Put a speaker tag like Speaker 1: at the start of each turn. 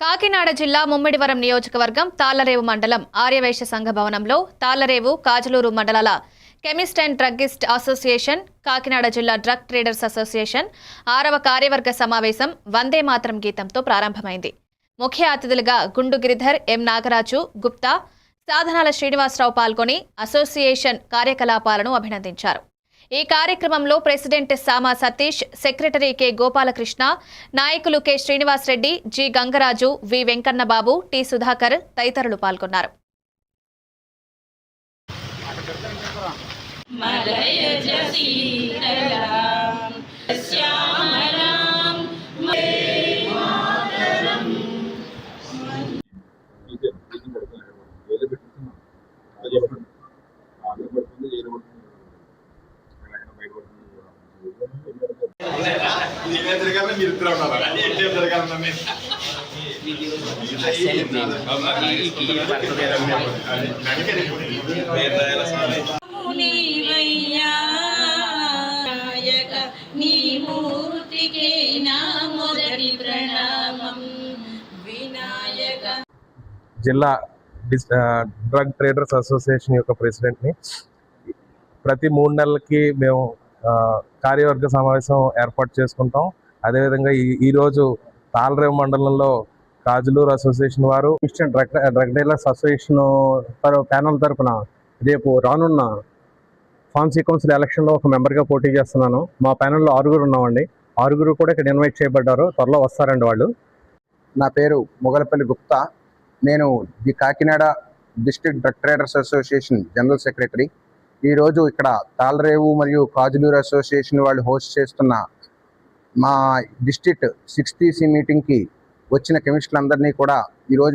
Speaker 1: కాకినాడ జిల్లా ముమ్మిడివరం నియోజకవర్గం తాళ్ళరేవు మండలం ఆర్యవైశ్య సంఘ భవనంలో తాళ్ళరేవు కాజలూరు మండలాల chemist and druggist association Kakinada జిల్లా డ్రగ్ ట్రేడర్స్ అసోసియేషన్ ఆరవ కార్యవర్గ సమావేశం వందే మాతరం గీతంతో ప్రారంభమైంది. ముఖ్య అతిథులుగా గుండు గిరిధర్ ఎం నాగరాజు గుప్తా సాధనాల శ్రీనివాసరావు పాల్గొని అసోసియేషన్ కార్యకలాపాలను అభినందించారు. ఈ కార్యక్రమంలో president Sama Satish secretary K Gopalakrishna నాయకులు K Srinivasareddy G Gangaraju V Venkannababu T Sudhakar తదితరులు పాల్గొన్నారు.
Speaker 2: నేనే తిరగాలని
Speaker 3: నీ మూర్తికి నా మొదటి ప్రణామం వినాయక
Speaker 4: జిల్లా డ్రగ్ ట్రేడర్స్ అసోసియేషన్ యొక్క ప్రెసిడెంట్ని ప్రతి మూడు నెలలకి మేము కార్యవర్గ సమావేశం ఏర్పాటు చేసుకుంటాం. అదేవిధంగా ఈ ఈరోజు తాళరేవు మండలంలో కాజులూరు అసోసియేషన్ వారు
Speaker 5: Christian drug drug dealers association panel తరపున రేపు రానున్న ఫాన్సీ కౌన్సిల్ ఎలక్షన్లో ఒక మెంబర్గా పోటీ చేస్తున్నాను. మా ప్యానల్లో ఆరుగురు ఉన్నామండి. ఆరుగురు కూడా ఇక్కడ ఇన్వైట్ చేయబడ్డారు. త్వరలో వస్తారండి వాళ్ళు.
Speaker 6: నా పేరు మొగలపల్లి గుప్తా. నేను the Kakinada district drug traders association general secretary. ఈరోజు ఇక్కడ తాళరేవు మరియు కాజులూరు అసోసియేషన్ వాళ్ళు హోస్ట్ చేస్తున్న మా డిస్టిక్ సిక్స్టీసీ సి మీటింగ్కి వచ్చిన కెమిస్టులందరినీ కూడా ఈరోజు